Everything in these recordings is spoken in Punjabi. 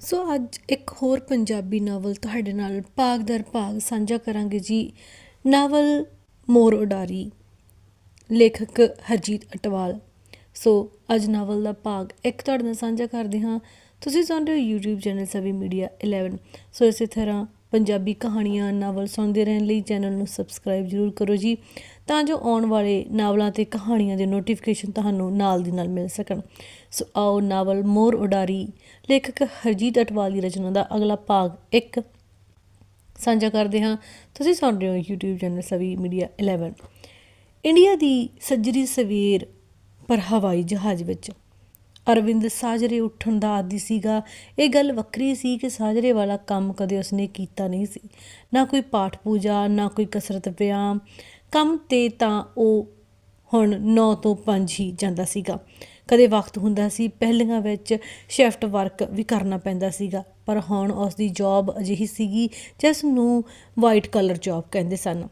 ਸੋ ਅੱਜ ਇੱਕ ਹੋਰ ਪੰਜਾਬੀ ਨਾਵਲ ਤੁਹਾਡੇ ਨਾਲ ਭਾਗ ਦਰ ਭਾਗ ਸਾਂਝਾ ਕਰਾਂਗੇ ਜੀ। ਨਾਵਲ ਮੋਰ ਉਡਾਰੀ, ਲੇਖਕ ਹਰਜੀਤ ਅਟਵਾਲ। ਸੋ ਅੱਜ ਨਾਵਲ ਦਾ ਭਾਗ ਇੱਕ ਤੁਹਾਡੇ ਨਾਲ ਸਾਂਝਾ ਕਰਦੇ ਹਾਂ। ਤੁਸੀਂ ਸੁਣ ਰਹੇ ਹੋ YouTube channel Savi media 11 so ਇਸੇ ਤਰ੍ਹਾਂ ਪੰਜਾਬੀ ਕਹਾਣੀਆਂ ਨਾਵਲ ਸੁਣਦੇ ਰਹਿਣ ਲਈ ਚੈਨਲ ਨੂੰ ਸਬਸਕ੍ਰਾਈਬ ਜ਼ਰੂਰ ਕਰੋ ਜੀ। ਤਾਂ ਜੋ ਆਉਣ ਵਾਲੇ ਨਾਵਲਾਂ ਤੇ ਕਹਾਣੀਆਂ ਦੇ ਨੋਟੀਫਿਕੇਸ਼ਨ ਤੁਹਾਨੂੰ ਨਾਲ ਦੀ ਨਾਲ ਮਿਲ ਸਕਣ। ਸੋ ਆਓ ਨਾਵਲ ਮੋਰ ਉਡਾਰੀ, ਲੇਖਕ ਹਰਜੀਤ ਅਟਵਾਲ ਦੀ ਰਚਨਾ ਦਾ ਅਗਲਾ ਭਾਗ ਇੱਕ ਸਾਂਝਾ ਕਰਦੇ ਹਾਂ। ਤੁਸੀਂ ਸੁਣ ਰਹੇ ਹੋ YouTube channel Savi media 11 India ਦੀ ਸੱਜਰੀ ਸਵੇਰ ਪਰ ਹਵਾਈ ਜਹਾਜ਼ ਵਿੱਚ। ਅਰਵਿੰਦ ਸਾਜਰੇ ਉੱਠਣ ਦਾ ਆਦੀ ਸੀਗਾ। ਇਹ ਗੱਲ ਵੱਖਰੀ ਸੀ ਕਿ ਸਾਜਰੇ ਵਾਲਾ ਕੰਮ ਕਦੇ ਉਸਨੇ ਕੀਤਾ ਨਹੀਂ ਸੀ। ਨਾ ਕੋਈ ਪਾਠ ਪੂਜਾ, ਨਾ ਕੋਈ ਕਸਰਤ ਵਿਆਮ ਕੰਮ ਤੇ ਤਾਂ ਉਹ ਹੁਣ 9 ਤੋਂ 5 ਹੀ ਜਾਂਦਾ ਸੀਗਾ। ਕਦੇ ਵਕਤ ਹੁੰਦਾ ਸੀ, ਪਹਿਲੀਆਂ ਵਿੱਚ ਸ਼ਿਫਟ ਵਰਕ ਵੀ ਕਰਨਾ ਪੈਂਦਾ ਸੀਗਾ, ਪਰ ਹੁਣ ਉਸ ਦੀ ਜੌਬ ਅਜਿਹੀ ਸੀਗੀ ਜਿਸ ਨੂੰ ਵਾਈਟ ਕਲਰ ਜੌਬ ਕਹਿੰਦੇ ਸਨ।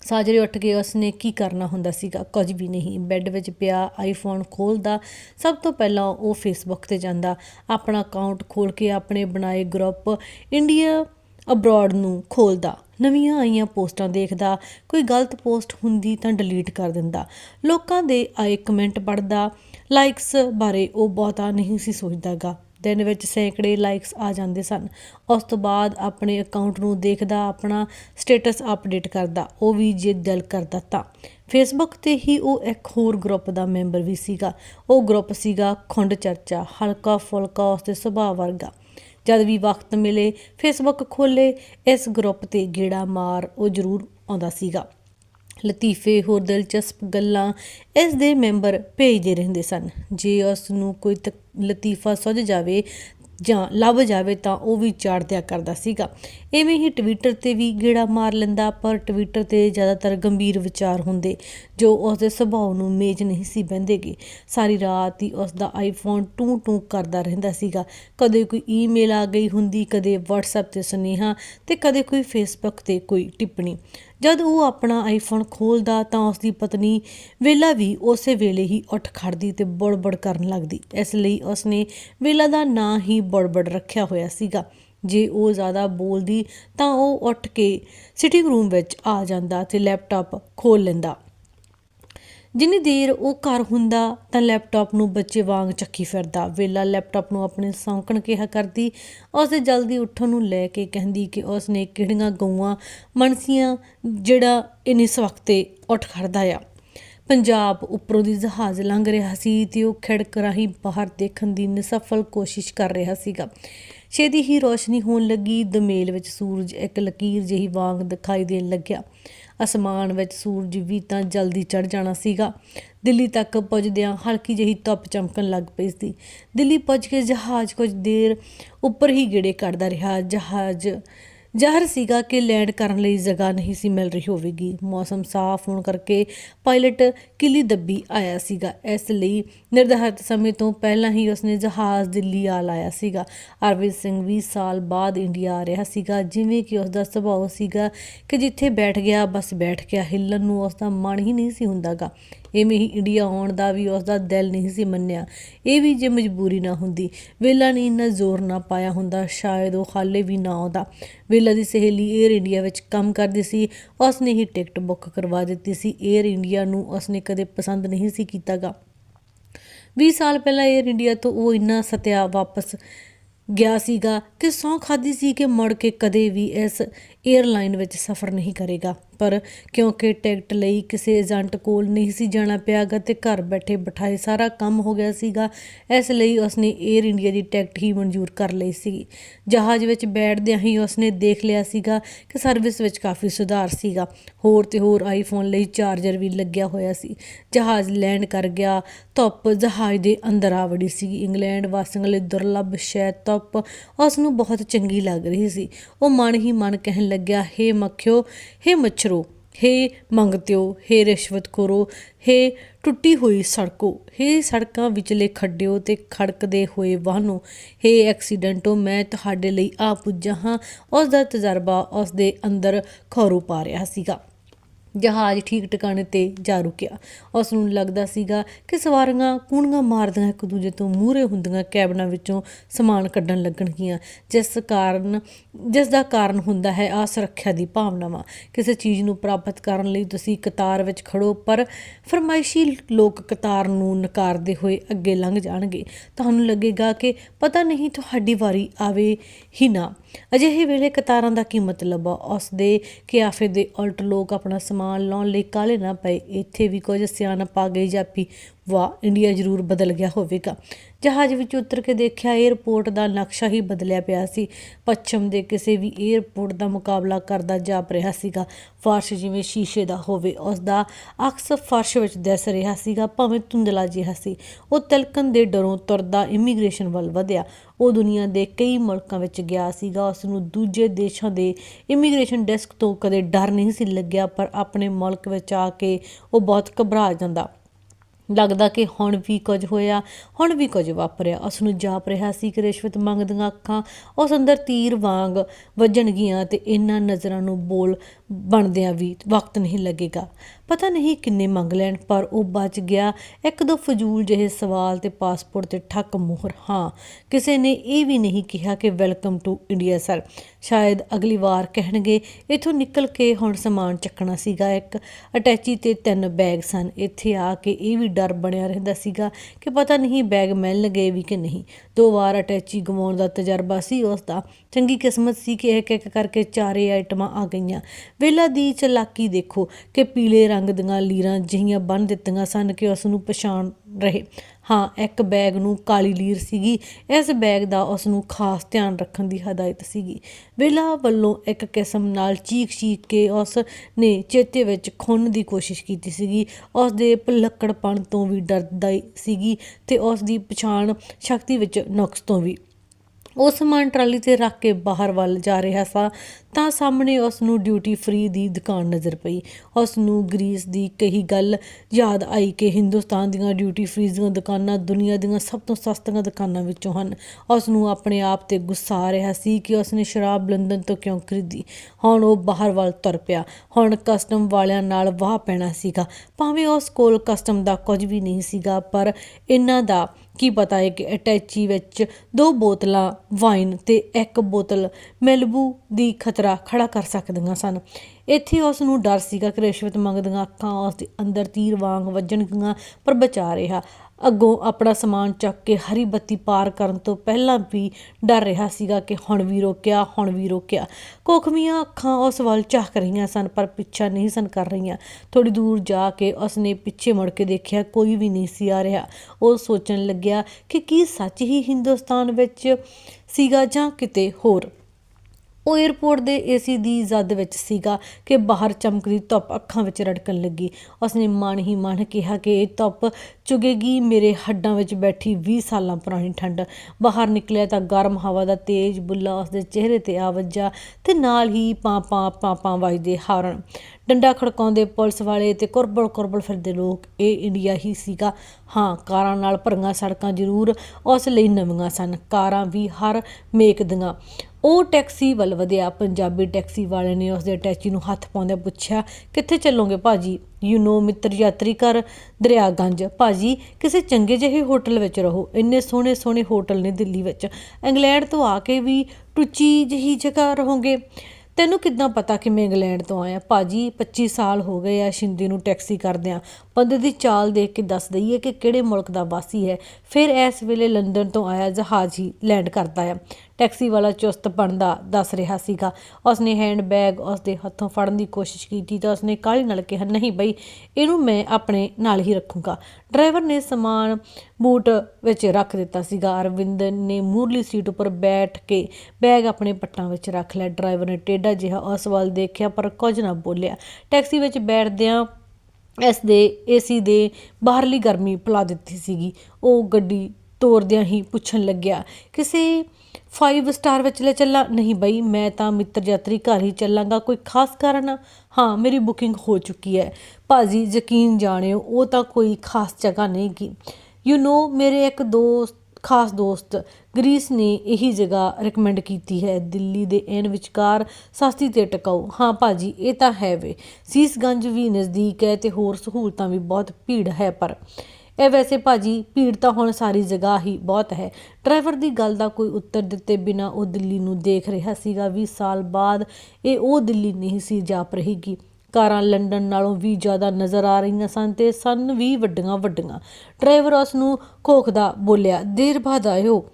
ਸਾਜਰੇ ਉੱਠ ਕੇ ਉਸਨੇ ਕੀ ਕਰਨਾ ਹੁੰਦਾ ਸੀਗਾ? ਕੁਝ ਵੀ ਨਹੀਂ। ਬੈੱਡ ਵਿੱਚ ਪਿਆ ਆਈਫੋਨ ਖੋਲਦਾ, ਸਭ ਤੋਂ ਪਹਿਲਾਂ ਉਹ ਫੇਸਬੁੱਕ ਤੇ ਜਾਂਦਾ, ਆਪਣਾ ਅਕਾਊਂਟ ਖੋਲ ਕੇ ਆਪਣੇ ਬਣਾਏ ਗਰੁੱਪ ਇੰਡੀਆ ਅਬਰੋਡ ਨੂੰ ਖੋਲਦਾ। ਨਵੀਆਂ ਆਈਆਂ ਪੋਸਟਾਂ ਦੇਖਦਾ, ਕੋਈ ਗਲਤ ਪੋਸਟ ਹੁੰਦੀ ਤਾਂ ਡਿਲੀਟ ਕਰ ਦਿੰਦਾ। ਲੋਕਾਂ ਦੇ ਆਏ ਕਮੈਂਟ ਪੜਦਾ ਲਾਈਕਸ ਬਾਰੇ ਉਹ ਬਹੁਤਾ ਨਹੀਂ ਸੀ ਸੋਚਦਾਗਾ। ਦਿਨ ਵਿੱਚ ਸੈਂਕੜੇ ਲਾਈਕਸ ਆ ਜਾਂਦੇ ਸਨ। ਉਸ ਤੋਂ ਬਾਅਦ ਆਪਣੇ ਅਕਾਊਂਟ ਨੂੰ ਦੇਖਦਾ, ਆਪਣਾ ਸਟੇਟਸ ਅਪਡੇਟ ਕਰਦਾ, ਉਹ ਵੀ ਜੇ ਦਿਲ ਕਰਦਾ ਤਾਂ। ਫੇਸਬੁੱਕ ਤੇ ਹੀ ਉਹ ਇੱਕ ਹੋਰ ਗਰੁੱਪ ਦਾ ਮੈਂਬਰ ਵੀ ਸੀਗਾ। ਉਹ ਗਰੁੱਪ ਸੀਗਾ ਖੁੰਡ ਚਰਚਾ ਹਲਕਾ ਫੁਲਕਾ ਉਸ ਦੇ ਸੁਭਾਅ ਵਰਗਾ। ਜਦ ਵੀ ਵਕਤ ਮਿਲੇ ਫੇਸਬੁੱਕ ਖੋਲੇ ਇਸ ਗਰੁੱਪ ਤੇ ਗੇੜਾ ਮਾਰ ਉਹ ਜ਼ਰੂਰ ਆਉਂਦਾ ਸੀਗਾ। ਲਤੀਫੇ ਹੋਰ ਦਿਲਚਸਪ ਗੱਲਾਂ ਇਸ ਦੇ ਮੈਂਬਰ ਭੇਜਦੇ ਰਹਿੰਦੇ ਸਨ। ਜੇ ਉਸ ਨੂੰ ਕੋਈ ਤਕ- ਲਤੀਫਾ ਸੁੱਝ ਜਾਵੇ ਜਾਂ ਲੱਭ ਜਾਵੇ ਤਾਂ ਉਹ ਵੀ ਚਾੜ ਦਿਆ ਕਰਦਾ ਸੀਗਾ। ਐਵੇਂ ਹੀ ਟਵਿੱਟਰ ਤੇ ਵੀ ਗੇੜਾ ਮਾਰ ਲੈਂਦਾ, ਪਰ ਟਵਿੱਟਰ ਤੇ ਜ਼ਿਆਦਾਤਰ ਗੰਭੀਰ ਵਿਚਾਰ ਹੁੰਦੇ, ਜੋ ਉਸ ਦੇ ਸੁਭਾਅ ਨੂੰ ਮੇਜ ਨਹੀਂ ਸੀ ਬਹਿੰਦੇਗੇ। ਸਾਰੀ ਰਾਤ ਹੀ ਉਸ ਦਾ ਆਈਫੋਨ ਟੂ ਟੂ ਕਰਦਾ ਰਹਿੰਦਾ ਸੀਗਾ। ਕਦੇ ਕੋਈ ਈਮੇਲ ਆ ਗਈ ਹੁੰਦੀ, ਕਦੇ WhatsApp ਤੇ ਸੁਨੇਹਾ ਤੇ ਕਦੇ ਕੋਈ Facebook ਤੇ ਕੋਈ ਟਿੱਪਣੀ। ਜਦ ਉਹ ਆਪਣਾ ਆਈਫੋਨ ਖੋਲਦਾ ਤਾਂ ਉਸ ਦੀ ਪਤਨੀ ਵੇਲਾ ਵੀ ਉਸੇ ਵੇਲੇ ਹੀ ਉੱਠ ਖੜਦੀ ਤੇ ਬੜਬੜ ਕਰਨ ਲੱਗਦੀ। ਇਸ ਲਈ ਉਸਨੇ ਵੇਲਾ ਦਾ ਨਾਂ ਹੀ ਬੜਬੜ ਰੱਖਿਆ ਹੋਇਆ ਸੀਗਾ। ਜੇ ਉਹ ਜ਼ਿਆਦਾ ਬੋਲਦੀ ਤਾਂ ਉਹ ਉੱਠ ਕੇ ਸਿਟਿੰਗ ਰੂਮ ਵਿੱਚ ਆ ਜਾਂਦਾ ਤੇ ਲੈਪਟਾਪ ਖੋਲ ਲੈਂਦਾ। ਜਿੰਨੀ ਦੇਰ ਉਹ ਘਰ ਹੁੰਦਾ ਤਾਂ ਲੈਪਟਾਪ ਨੂੰ ਬੱਚੇ ਵਾਂਗ ਚੱਕੀ ਫਿਰਦਾ। ਵੇਲਾ ਲੈਪਟਾਪ ਨੂੰ ਆਪਣੇ ਸੌਂਕਣ ਕਿਹਾ ਕਰਦੀ। ਉਸ ਦੇ ਜਲਦੀ ਉੱਠਣ ਨੂੰ ਲੈ ਕੇ ਕਹਿੰਦੀ ਕਿ ਉਸ ਨੇ ਕਿਹੜੀਆਂ ਗਊਆਂ, ਮਨਸੀਆਂ ਜਿਹੜਾ ਇਨੀ ਵਕਤੇ ਉੱਠ ਖੜਦਾ ਆ। ਪੰਜਾਬ ਉੱਪਰੋਂ ਦੀ ਜਹਾਜ਼ ਲੰਘ ਰਿਹਾ ਸੀ ਤੇ ਉਹ ਖਿੜਕ ਰਾਹੀਂ ਬਾਹਰ ਦੇਖਣ ਦੀ ਨਿਸਫਲ ਕੋਸ਼ਿਸ਼ ਕਰ ਰਿਹਾ ਸੀਗਾ। ਛੇਤੀ ਹੀ ਰੋਸ਼ਨੀ ਹੋਣ ਲੱਗੀ। ਦਮੇਲ ਵਿੱਚ ਸੂਰਜ ਇੱਕ ਲਕੀਰ ਜਿਹੀ ਵਾਂਗ ਦਿਖਾਈ ਦੇਣ ਲੱਗਿਆ। ਅਸਮਾਨ ਵਿੱਚ ਸੂਰਜ ਵੀ ਤਾਂ ਜਲਦੀ ਚੜ ਜਾਣਾ ਸੀਗਾ। ਦਿੱਲੀ ਤੱਕ ਪੁੱਜਦਿਆਂ ਹਲਕੀ ਜਿਹੀ ਧੁੱਪ ਚਮਕਣ ਲੱਗ ਪਈ ਸੀ। ਦਿੱਲੀ ਪੁੱਜ ਕੇ ਜਹਾਜ਼ ਕੁਝ ਦੇਰ ਉੱਪਰ ਹੀ ਗੇੜੇ ਕੱਢਦਾ ਰਿਹਾ। ਜਹਾਜ਼ ਜ਼ਾਹਰ ਸੀਗਾ ਕਿ ਲੈਂਡ ਕਰਨ ਲਈ ਜਗ੍ਹਾ ਨਹੀਂ ਸੀ ਮਿਲ ਰਹੀ ਹੋਵੇਗੀ। ਮੌਸਮ ਸਾਫ਼ ਹੋਣ ਕਰਕੇ ਪਾਇਲਟ ਕਿਲੀ ਦੱਬੀ ਆਇਆ ਸੀਗਾ। ਇਸ ਲਈ ਨਿਰਧਾਰਿਤ ਸਮੇਂ ਤੋਂ ਪਹਿਲਾਂ ਹੀ ਉਸਨੇ ਜਹਾਜ਼ ਦਿੱਲੀ ਆ ਲਾਇਆ ਸੀਗਾ। ਅਰਵਿੰਦ ਸਿੰਘ 20 ਸਾਲ ਬਾਅਦ ਇੰਡੀਆ ਆ ਰਿਹਾ ਸੀਗਾ, ਜਿਵੇਂ ਕਿ ਉਸ ਦਾ ਸੁਭਾਅ ਸੀਗਾ ਕਿ ਜਿੱਥੇ ਬੈਠ ਗਿਆ, ਬਸ ਬੈਠ ਗਿਆ ਹਿੱਲਣ ਨੂੰ ਉਸ ਦਾ ਮਨ ਹੀ ਨਹੀਂ ਸੀ ਹੁੰਦਾਗਾ। ਇਵੇਂ ਹੀ ਇੰਡੀਆ ਆਉਣ ਦਾ ਵੀ ਉਸ ਦਾ ਦਿਲ ਨਹੀਂ ਸੀ ਮੰਨਿਆ। ਇਹ ਵੀ ਜੇ ਮਜਬੂਰੀ ਨਾ ਹੁੰਦੀ ਵੇਲਾ ਨੇ ਇੰਨਾ ਜ਼ੋਰ ਨਾ ਪਾਇਆ ਹੁੰਦਾ, ਸ਼ਾਇਦ ਉਹ ਹਾਲੇ ਵੀ ਨਾ ਆਉਂਦਾ। ਵੇਲਾ ਦੀ ਸਹੇਲੀ 에ਅਰ ਇੰਡੀਆ ਵਿੱਚ ਕੰਮ ਕਰਦੀ ਸੀ ਉਸ ਨੇ ਹੀ ਟਿਕਟ ਬੁੱਕ ਕਰਵਾ ਦਿੱਤੀ ਸੀ। 에ਅਰ ਇੰਡੀਆ ਨੂੰ ਉਸ ਨੇ ਕਦੇ ਪਸੰਦ ਨਹੀਂ ਸੀ ਕੀਤਾਗਾ। 20 ਸਾਲ ਪਹਿਲਾਂ 에ਅਰ ਇੰਡੀਆ ਤੋਂ ਉਹ ਇੰਨਾ ਸਤਿਆ ਵਾਪਸ ਗਿਆ ਸੀਗਾ ਕਿ ਸੌਂ ਖਾਦੀ ਸੀ ਕਿ ਮੜ ਕੇ ਕਦੇ ਵੀ ਇਸ 에ਅਰਲਾਈਨ ਵਿੱਚ ਸਫ਼ਰ ਨਹੀਂ ਕਰੇਗਾ। ਪਰ ਕਿਉਂਕਿ ਟਿਕਟ ਲਈ ਕਿਸੇ ਏਜੰਟ ਕੋਲ ਨਹੀਂ ਸੀ ਜਾਣਾ ਪਿਆਗਾ ਤੇ ਘਰ ਬੈਠੇ ਬਿਠਾਏ ਸਾਰਾ ਕੰਮ ਹੋ ਗਿਆ ਸੀਗਾ, ਇਸ ਲਈ ਉਸਨੇ 에ਅਰ ਇੰਡੀਆ ਦੀ ਟਿਕਟ ਹੀ ਮਨਜ਼ੂਰ ਕਰ ਲਈ ਸੀ। ਜਹਾਜ਼ ਵਿੱਚ ਬੈਠਦਿਆਂ ਹੀ ਉਸਨੇ ਦੇਖ ਲਿਆ ਸੀਗਾ ਕਿ ਸਰਵਿਸ ਵਿੱਚ ਕਾਫੀ ਸੁਧਾਰ ਸੀਗਾ। ਹੋਰ ਤੇ ਹੋਰ ਆਈਫੋਨ ਲਈ ਚਾਰਜਰ ਵੀ ਲੱਗਿਆ ਹੋਇਆ ਸੀ। ਜਹਾਜ਼ ਲੈਂਡ ਕਰ ਗਿਆ, ਧੁੱਪ ਜਹਾਜ਼ ਦੇ ਅੰਦਰ ਆਵੜੀ ਵੜੀ ਸੀ। ਇੰਗਲੈਂਡ ਵਾਸੀਆਂ ਲਈ ਦੁਰਲੱਭ ਸ਼ੈਦ ਧੁੱਪ ਉਸ ਨੂੰ ਬਹੁਤ ਚੰਗੀ ਲੱਗ ਰਹੀ ਸੀ। ਉਹ ਮਨ ਹੀ ਮਨ ਕਹਿਣ ਲੱਗਿਆ, ਹੇ ਮੱਖਿਓ, ਹੇ ਮੱਛ ਮੱਛਰੋ ਹੇ ਮੰਗਤਿਓ, ਹੇ ਰਿਸ਼ਵਤਖੋਰੋ ਹੇ ਟੁੱਟੀ ਹੋਈ ਸੜਕੋ, ਹੇ ਸੜਕਾਂ ਵਿਚਲੇ ਖੱਡਿਓ ਤੇ ਖੜਕਦੇ ਹੋਏ ਵਾਹਨੋ, ਹੇ ਐਕਸੀਡੈਂਟੋ, ਮੈਂ ਤੁਹਾਡੇ ਲਈ ਆ ਪੁੱਜਾ ਹਾਂ। ਉਸ ਦਾ ਤਜਰਬਾ ਉਸ ਦੇ ਅੰਦਰ ਖੌਰੂ ਪਾ ਰਿਹਾ ਸੀਗਾ। ਜਹਾਜ਼ ਠੀਕ ਟਿਕਾਣੇ ਤੇ ਜਾ ਰੁਕਿਆ। ਉਸ ਨੂੰ ਲੱਗਦਾ ਸੀਗਾ ਕਿ ਸਵਾਰੀਆਂ ਕੂਣੀਆਂ ਮਾਰਦੀਆਂ ਇੱਕ ਦੂਜੇ ਤੋਂ ਮੂਹਰੇ ਹੁੰਦੀਆਂ ਕੈਬਨਾਂ ਵਿੱਚੋਂ ਸਮਾਨ ਕੱਢਣ ਲੱਗਣਗੀਆਂ। ਜਿਸ ਕਾਰਨ, ਜਿਸ ਦਾ ਕਾਰਨ ਹੁੰਦਾ ਹੈ ਆ ਸੁਰੱਖਿਆ ਦੀ ਭਾਵਨਾਵਾਂ। ਕਿਸੇ ਚੀਜ਼ ਨੂੰ ਪ੍ਰਾਪਤ ਕਰਨ ਲਈ ਤੁਸੀਂ ਕਤਾਰ ਵਿੱਚ ਖੜੋ, ਪਰ ਫਰਮਾਇਸ਼ੀ ਲੋਕ ਕਤਾਰ ਨੂੰ ਨਕਾਰਦੇ ਹੋਏ ਅੱਗੇ ਲੰਘ ਜਾਣਗੇ। ਤੁਹਾਨੂੰ ਲੱਗੇਗਾ ਕਿ ਪਤਾ ਨਹੀਂ ਤੁਹਾਡੀ ਵਾਰੀ ਆਵੇ ਹੀ ਨਾ। ਅਜਿਹੇ ਵੇਲੇ ਕਤਾਰਾਂ ਦਾ ਕੀ ਮਤਲਬ ਆ? ਉਸ ਦੇ ਕਿਆਫੇ ਦੇ ਉਲਟ ਲੋਕ ਆਪਣਾ ਸਮਾਨ ਲਾਉਣ ਲਈ ਕਾਲੇ ਨਾ ਪਏ। ਇੱਥੇ ਵੀ ਕੁਝ ਸਿਆਣਪ ਆ ਗਈ ਜਾਪੀ। ਵਾਹ ਇੰਡੀਆ ਜ਼ਰੂਰ ਬਦਲ ਗਿਆ ਹੋਵੇਗਾ। ਜਹਾਜ਼ ਵਿੱਚ ਉਤਰ ਕੇ ਦੇਖਿਆ 에ਅਰਪੋਰਟ ਦਾ ਨਕਸ਼ਾ ਹੀ ਬਦਲਿਆ ਪਿਆ ਸੀ। ਪੱਛਮ ਦੇ ਕਿਸੇ ਵੀ 에ਅਰਪੋਰਟ ਦਾ ਮੁਕਾਬਲਾ ਕਰਦਾ ਜਾਪ ਰਿਹਾ ਸੀਗਾ। ਫਰਸ਼ ਜਿਵੇਂ ਸ਼ੀਸ਼ੇ ਦਾ ਹੋਵੇ ਉਸ ਦਾ ਅਕਸ ਫਰਸ਼ ਵਿੱਚ ਦਿਸ ਰਿਹਾ ਸੀਗਾ, ਭਾਵੇਂ ਧੁੰਦਲਾ ਜਿਹਾ ਸੀ। ਉਹ ਤਿਲਕਣ ਦੇ ਡਰੋਂ ਤੁਰਦਾ ਇਮੀਗ੍ਰੇਸ਼ਨ ਵੱਲ ਵਧਿਆ। ਉਹ ਦੁਨੀਆ ਦੇ ਕਈ ਮੁਲਕਾਂ ਵਿੱਚ ਗਿਆ ਸੀਗਾ। ਉਸ ਨੂੰ ਦੂਜੇ ਦੇਸ਼ਾਂ ਦੇ ਇਮੀਗ੍ਰੇਸ਼ਨ ਡੈਸਕ ਤੋਂ ਕਦੇ ਡਰ ਨਹੀਂ ਸੀ ਲੱਗਿਆ, ਪਰ ਆਪਣੇ ਮੁਲਕ ਵਿੱਚ ਆ ਕੇ ਉਹ ਬਹੁਤ ਘਬਰਾ ਜਾਂਦਾ। ਲੱਗਦਾ ਕਿ ਹੁਣ ਵੀ ਕੁਝ ਹੋਇਆ, ਹੁਣ ਵੀ ਕੁਝ ਵਾਪਰਿਆ। ਉਸ ਨੂੰ ਜਾਪ ਰਿਹਾ ਸੀ ਕਿ ਰਿਸ਼ਵਤ ਮੰਗਦੀਆਂ ਅੱਖਾਂ ਉਸ ਅੰਦਰ ਤੀਰ ਵਾਂਗ ਵੱਜਣਗੀਆਂ ਤੇ ਇਹਨਾਂ ਨਜ਼ਰਾਂ ਨੂੰ ਬੋਲ ਬਣਦਿਆਂ ਵੀ ਵਕਤ ਨਹੀਂ ਲੱਗੇਗਾ। ਪਤਾ ਨਹੀਂ ਕਿੰਨੇ ਮੰਗ ਲੈਣ, ਪਰ ਉਹ ਬਚ ਗਿਆ। ਇੱਕ ਦੋ ਫਜ਼ੂਲ ਜਿਹੇ ਸਵਾਲ ਤੇ ਪਾਸਪੋਰਟ ਤੇ ਠੱਕ ਮੋਹਰ। ਹਾਂ, ਕਿਸੇ ਨੇ ਇਹ ਵੀ ਨਹੀਂ ਕਿਹਾ ਕਿ ਵੈਲਕਮ ਟੂ ਇੰਡੀਆ, ਸਰ। ਸ਼ਾਇਦ ਅਗਲੀ ਵਾਰ ਕਹਿਣਗੇ, ਇਥੋਂ ਨਿਕਲ ਕੇ ਹੁਣ ਸਮਾਨ ਚੱਕਣਾ ਸੀਗਾ। ਇੱਕ ਅਟੈਚੀ ਤੇ ਤਿੰਨ ਬੈਗ ਸਨ। ਇੱਥੇ ਆ ਕੇ ਇਹ ਵੀ ਡਰ ਬਣਿਆ ਰਹਿੰਦਾ ਸੀਗਾ ਕਿ ਪਤਾ ਨਹੀਂ ਬੈਗ ਮਿਲਣਗੇ ਵੀ ਕਿ ਨਹੀਂ। ਦੋ ਵਾਰ ਅਟੈਚੀ ਗਵਾਉਣ ਦਾ ਤਜਰਬਾ ਸੀ, ਉਸ ਦਾ ਚੰਗੀ ਕਿਸਮਤ ਸੀ ਕਿ ਇੱਕ ਇੱਕ ਕਰਕੇ ਚਾਰੇ ਆਈਟਮਾਂ ਆ ਗਈਆਂ। ਵੇਲਾ ਦੀ ਚਲਾਕੀ ਦੇਖੋ ਕਿ ਪੀਲੇ ਰੰਗ ਦੀਆਂ ਲੀਰਾਂ ਜਿਹੀਆਂ ਬੰਨ ਦਿੱਤੀਆਂ ਸਨ ਕਿ ਉਸ ਨੂੰ ਪਛਾਣ ਰਹੇ। ਹਾਂ, ਇੱਕ ਬੈਗ ਨੂੰ ਕਾਲੀ ਲੀਰ ਸੀਗੀ। ਇਸ ਬੈਗ ਦਾ ਉਸ ਨੂੰ ਖਾਸ ਧਿਆਨ ਰੱਖਣ ਦੀ ਹਦਾਇਤ ਸੀਗੀ। ਵੇਲਾ ਵੱਲੋਂ ਇੱਕ ਕਿਸਮ ਨਾਲ ਚੀਕ ਚੀਕ ਕੇ ਉਸ ਨੇ ਚੇਤੇ ਵਿੱਚ ਖੁੰਨ ਦੀ ਕੋਸ਼ਿਸ਼ ਕੀਤੀ ਸੀਗੀ। ਉਸ ਦੇ ਭੁਲੱਕੜਪਣ ਤੋਂ ਵੀ ਡਰਦਾ ਸੀਗੀ ਤੇ ਉਸ ਦੀ ਪਛਾਣ ਸ਼ਕਤੀ ਵਿੱਚ ਨੁਕਸ ਤੋਂ ਵੀ। ਉਹ ਸਮਾਨ ਟਰਾਲੀ ਤੇ ਰੱਖ ਕੇ ਬਾਹਰ ਵੱਲ ਜਾ ਰਿਹਾ ਸੀ। ਤਾਂ ਸਾਹਮਣੇ ਉਸ ਨੂੰ ਡਿਊਟੀ ਫ੍ਰੀ ਦੀ ਦੁਕਾਨ ਨਜ਼ਰ ਪਈ। ਉਸ ਨੂੰ ਗ੍ਰੀਸ ਦੀ ਕਹੀ ਗੱਲ ਯਾਦ ਆਈ ਕਿ ਹਿੰਦੁਸਤਾਨ ਦੀਆਂ ਡਿਊਟੀ ਫ੍ਰੀ ਦੀਆਂ ਦੁਕਾਨਾਂ ਦੁਨੀਆ ਦੀਆਂ ਸਭ ਤੋਂ ਸਸਤੀਆਂ ਦੁਕਾਨਾਂ ਵਿੱਚੋਂ ਹਨ। ਉਸ ਨੂੰ ਆਪਣੇ ਆਪ ਤੇ ਗੁੱਸਾ ਆ ਰਿਹਾ ਸੀ ਕਿ ਉਸ ਨੇ ਸ਼ਰਾਬ ਲੰਡਨ ਤੋਂ ਕਿਉਂ ਖਰੀਦੀ। ਹੁਣ ਉਹ ਬਾਹਰ ਵੱਲ ਤੁਰ ਪਿਆ। ਹੁਣ ਕਸਟਮ ਵਾਲਿਆਂ ਨਾਲ ਵਾਹ ਪੈਣਾ ਸੀਗਾ। ਭਾਵੇਂ ਉਸ ਕੋਲ ਕਸਟਮ ਦਾ ਕੁਝ ਵੀ ਨਹੀਂ ਸੀਗਾ, ਪਰ ਇਹਨਾਂ ਦਾ ਕੀ ਪਤਾ ਹੈ ਕਿ ਅਟੈਚੀ ਵਿੱਚ ਦੋ ਬੋਤਲਾਂ ਵਾਈਨ ਤੇ ਇੱਕ ਬੋਤਲ ਮੈਲਬੂ ਦੀ ਖਤਰਾ ਖੜਾ ਕਰ ਸਕਦੀਆਂ ਸਨ। ਇੱਥੇ ਉਸ ਨੂੰ ਡਰ ਸੀਗਾ ਕਿ ਰਿਸ਼ਵਤ ਮੰਗਦੀਆਂ ਅੱਖਾਂ ਉਸ ਦੇ ਅੰਦਰ ਤੀਰ ਵਾਂਗ ਵੱਜਣਗੀਆਂ ਪਰ ਬਚਾ ਰਿਹਾ। ਅੱਗੋਂ ਆਪਣਾ ਸਮਾਨ ਚੱਕ ਕੇ ਹਰੀ ਬੱਤੀ ਪਾਰ ਕਰਨ ਤੋਂ ਪਹਿਲਾਂ ਵੀ ਡਰ ਰਿਹਾ ਸੀਗਾ ਕਿ ਹੁਣ ਵੀ ਰੋਕਿਆ, ਹੁਣ ਵੀ ਰੋਕਿਆ। ਕੋਖਮੀਆਂ ਅੱਖਾਂ ਉਸ ਵੱਲ ਝਾਕ ਰਹੀਆਂ ਸਨ, ਪਰ ਪਿੱਛਾ ਨਹੀਂ ਸਨ ਕਰ ਰਹੀਆਂ। ਥੋੜੀ ਦੂਰ ਜਾ ਕੇ ਉਸਨੇ ਪਿੱਛੇ ਮੁੜ ਕੇ ਦੇਖਿਆ, ਕੋਈ ਵੀ ਨਹੀਂ ਸੀ ਆ ਰਿਹਾ। ਉਹ ਸੋਚਣ ਲੱਗਿਆ ਕਿ ਕੀ ਸੱਚ ਹੀ ਹਿੰਦੁਸਤਾਨ ਵਿੱਚ ਸੀਗਾ ਜਾਂ ਕਿਤੇ ਹੋਰ। ਉਹ 에ਅਰਪੋਰਟ ਦੇ ਏਸੀ ਦੀ ਜ਼ਦ ਵਿੱਚ ਸੀਗਾ ਕਿ ਬਾਹਰ ਚਮਕਦੀ ਧੁੱਪ ਅੱਖਾਂ ਵਿੱਚ ਰੜਕਣ ਲੱਗੀ। ਉਸਨੇ ਮਨ ਹੀ ਮਨ ਕਿਹਾ ਕਿ ਇਹ ਧੁੱਪ ਚੁਗੇਗੀ, ਮੇਰੇ ਹੱਡਾਂ ਵਿੱਚ ਬੈਠੀ 20 ਸਾਲਾਂ ਪੁਰਾਣੀ ਠੰਡ। ਬਾਹਰ ਨਿਕਲਿਆ ਤਾਂ ਗਰਮ ਹਵਾ ਦਾ ਤੇਜ਼ ਬੁੱਲਾ ਉਸਦੇ ਚਿਹਰੇ ਤੇ ਆ ਵੱਜਾ ਤੇ ਨਾਲ ਹੀ ਪਾਂ ਪਾਂ ਪਾਂ ਪਾਂ ਵੱਜਦੇ ਹਾਰਨ। ਡੰਡਾ ਖੜਕਾਉਂਦੇ ਪੁਲਿਸ ਵਾਲੇ ਤੇ ਕੁਰਬਲ ਕੁਰਬਲ ਫਿਰਦੇ ਲੋਕ, ਇਹ ਇੰਡੀਆ ਹੀ ਸੀਗਾ। ਹਾਂ, ਕਾਰਾਂ ਨਾਲ ਭਰੀਆਂ ਸੜਕਾਂ ਜ਼ਰੂਰ ਉਸ ਲਈ ਨਵੀਆਂ ਸਨ। ਕਾਰਾਂ ਵੀ ਹਰ ਮੇਕ ਦੀਆਂ। ਉਹ ਟੈਕਸੀ ਵੱਲ ਵਧਿਆ। ਪੰਜਾਬੀ ਟੈਕਸੀ ਵਾਲੇ ਨੇ ਉਸਦੇ ਟੈਚੀ ਨੂੰ ਹੱਥ ਪਾਉਂਦਿਆਂ ਪੁੱਛਿਆ, ਕਿੱਥੇ ਚੱਲੋਗੇ ਭਾਜੀ? ਯੂ نو ਮਿੱਤਰ ਯਾਤਰੀ ਘਰ, ਦਰਿਆਗੰਜ। ਭਾਜੀ, ਕਿਸੇ ਚੰਗੇ ਜਿਹੇ ਹੋਟਲ ਵਿੱਚ ਰਹੋ। ਇੰਨੇ ਸੋਹਣੇ ਸੋਹਣੇ ਹੋਟਲ ਨੇ ਦਿੱਲੀ ਵਿੱਚ। ਇੰਗਲੈਂਡ ਤੋਂ ਆ ਕੇ ਵੀ ਟੁੱਚੀ ਜਿਹੀ ਜਗ੍ਹਾ ਰਹੋਗੇ? ਤੈਨੂੰ ਕਿੱਦਾਂ ਪਤਾ ਕਿ ਮੈਂ ਇੰਗਲੈਂਡ ਤੋਂ ਆਇਆ? ਭਾਜੀ 25 ਸਾਲ ਹੋ ਗਏ ਆ ਸ਼ਿੰਦੀ ਨੂੰ ਟੈਕਸੀ ਕਰਦਿਆਂ। ਬੰਦੇ ਦੀ ਚਾਲ ਦੇਖ ਕੇ ਦੱਸ ਦਈਏ ਕਿ ਕਿਹੜੇ ਮੁਲਕ ਦਾ ਵਾਸੀ ਹੈ। ਫਿਰ ਇਸ ਵੇਲੇ ਲੰਡਨ ਤੋਂ ਆਇਆ ਜਹਾਜ਼ ਹੀ ਲੈਂਡ ਕਰਦਾ ਹੈ ਟੈਕਸੀ ਵਾਲਾ ਚੁਸਤ ਬਣਦਾ ਦੱਸ ਰਿਹਾ ਸੀਗਾ। ਉਸਨੇ ਹੈਂਡ ਬੈਗ ਉਸਦੇ ਹੱਥੋਂ ਫੜਨ ਦੀ ਕੋਸ਼ਿਸ਼ ਕੀਤੀ ਤਾਂ ਉਸਨੇ ਕਾਹਲੀ ਨਾਲ ਕਿਹਾ, ਨਹੀਂ ਬਈ, ਇਹਨੂੰ ਮੈਂ ਆਪਣੇ ਨਾਲ ਹੀ ਰੱਖੂੰਗਾ। ਡਰਾਈਵਰ ਨੇ ਸਮਾਨ ਬੂਟ ਵਿੱਚ ਰੱਖ ਦਿੱਤਾ ਸੀਗਾ। ਅਰਵਿੰਦ ਨੇ ਮੂਰਲੀ ਸੀਟ ਉੱਪਰ ਬੈਠ ਕੇ ਬੈਗ ਆਪਣੇ ਪੱਟਾਂ ਵਿੱਚ ਰੱਖ ਲਿਆ। ਡਰਾਈਵਰ ਨੇ ਟੇਢਾ ਜਿਹਾ ਉਸ ਵੱਲ ਦੇਖਿਆ ਪਰ ਕੁਝ ਨਾ ਬੋਲਿਆ। ਟੈਕਸੀ ਵਿੱਚ ਬੈਠਦਿਆਂ ਇਸ ਦੇ, ਏਸੀ ਦੇ ਬਾਹਰਲੀ ਗਰਮੀ ਪਿਲਾ ਦਿੱਤੀ ਸੀਗੀ। ਉਹ ਗੱਡੀ ਤੋਰਦਿਆਂ ਹੀ ਪੁੱਛਣ ਲੱਗਿਆ, ਕਿਸੇ ਫਾਈਵ ਸਟਾਰ ਵਿੱਚ ਲੈ ਚੱਲਾਂ। ਨਹੀਂ ਬਈ, ਮੈਂ ਤਾਂ ਮਿੱਤਰ ਯਾਤਰੀ ਘਰ ਹੀ ਚੱਲਾਂਗਾ, ਕੋਈ ਖਾਸ ਕਾਰਨ ਆ? ਹਾਂ, ਮੇਰੀ ਬੁਕਿੰਗ ਹੋ ਚੁੱਕੀ ਹੈ। ਭਾਜੀ, ਯਕੀਨ ਜਾਣਿਓ, ਉਹ ਤਾਂ ਕੋਈ ਖਾਸ ਜਗ੍ਹਾ ਨਹੀਂ ਕੀ ਯੂ نو ਮੇਰੇ ਇੱਕ ਦੋਸਤ, ਖਾਸ ਦੋਸਤ, ਗ੍ਰੀਸ ਨੇ ਇਹੀ ਜਗ੍ਹਾ ਰეკਮੈਂਡ ਕੀਤੀ ਹੈ, ਦਿੱਲੀ ਦੇ ਐਨ ਵਿਚਕਾਰ ਸਸਤੀ ਤੇ ਟਿਕਾਊ। ਹਾਂ ਭਾਜੀ, ਇਹ ਤਾਂ ਹੈ ਵੇ। ਸੀਸਗੰਜ ਵੀ ਨਜ਼ਦੀਕ ਹੈ ਤੇ ਹੋਰ ਸਹੂਲਤਾਂ ਵੀ ਬਹੁਤ ਭੀੜ ਹੈ ਪਰ। ਇਹ ਵੈਸੇ ਭਾਜੀ ਭੀੜ ਤਾਂ ਹੁਣ ਸਾਰੀ ਜਗ੍ਹਾ ਹੀ ਬਹੁਤ ਹੈ। ਡਰਾਈਵਰ ਦੀ ਗੱਲ ਦਾ ਕੋਈ ਉੱਤਰ ਦਿੱਤੇ ਬਿਨਾ ਉਹ ਦਿੱਲੀ ਨੂੰ ਦੇਖ ਰਿਹਾ ਸੀਗਾ। 20 ਸਾਲ ਬਾਅਦ ਇਹ ਉਹ ਦਿੱਲੀ ਨਹੀਂ ਸੀ ਜਾਪ ਰਹੀਗੀ। ਕਾਰਾਂ ਲੰਡਨ ਨਾਲੋਂ ਵੀ ਜ਼ਿਆਦਾ ਨਜ਼ਰ ਆ ਰਹੀਆਂ ਸਨ ਤੇ ਸਨ ਵੀ ਵੱਡੀਆਂ ਵੱਡੀਆਂ ਡਰਾਈਵਰ ਉਸ ਨੂੰ ਕੋਖਦਾ ਬੋਲਿਆ, ਦੇਰ ਬਾਅਦ ਆਇਓ।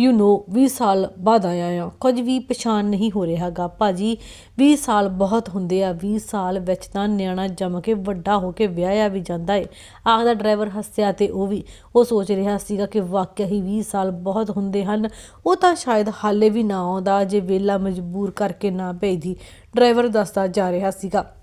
ਯੂ نو 20 ਸਾਲ ਬਾਅਦ ਆਇਆ ਆ ਕੁਝ ਵੀ ਪਛਾਣ ਨਹੀਂ ਹੋ ਰਿਹਾਗਾ ਭਾਜੀ 20 ਸਾਲ ਬਹੁਤ ਹੁੰਦੇ ਆ। 20 ਸਾਲ ਵਿੱਚ ਤਾਂ ਨਿਆਣਾ ਜੰਮ ਕੇ ਵੱਡਾ ਹੋ ਕੇ ਵਿਆਹਿਆ ਵੀ ਜਾਂਦਾ ਏ। ਆਖਦਾ ਡਰਾਈਵਰ ਹੱਸਿਆ ਤੇ ਉਹ ਵੀ। ਉਹ ਸੋਚ ਰਿਹਾ ਸੀਗਾ ਕਿ ਵਾਕਿਆ ਹੀ 20 ਸਾਲ ਬਹੁਤ ਹੁੰਦੇ ਹਨ। ਉਹ ਤਾਂ ਸ਼ਾਇਦ ਹਾਲੇ ਵੀ ਨਾ ਆਉਂਦਾ, ਜੇ ਵੇਲਾ ਮਜਬੂਰ ਕਰਕੇ ਨਾ ਭੇਜਦੀ। ਡਰਾਈਵਰ ਦੱਸਦਾ ਜਾ ਰਿਹਾ ਸੀਗਾ।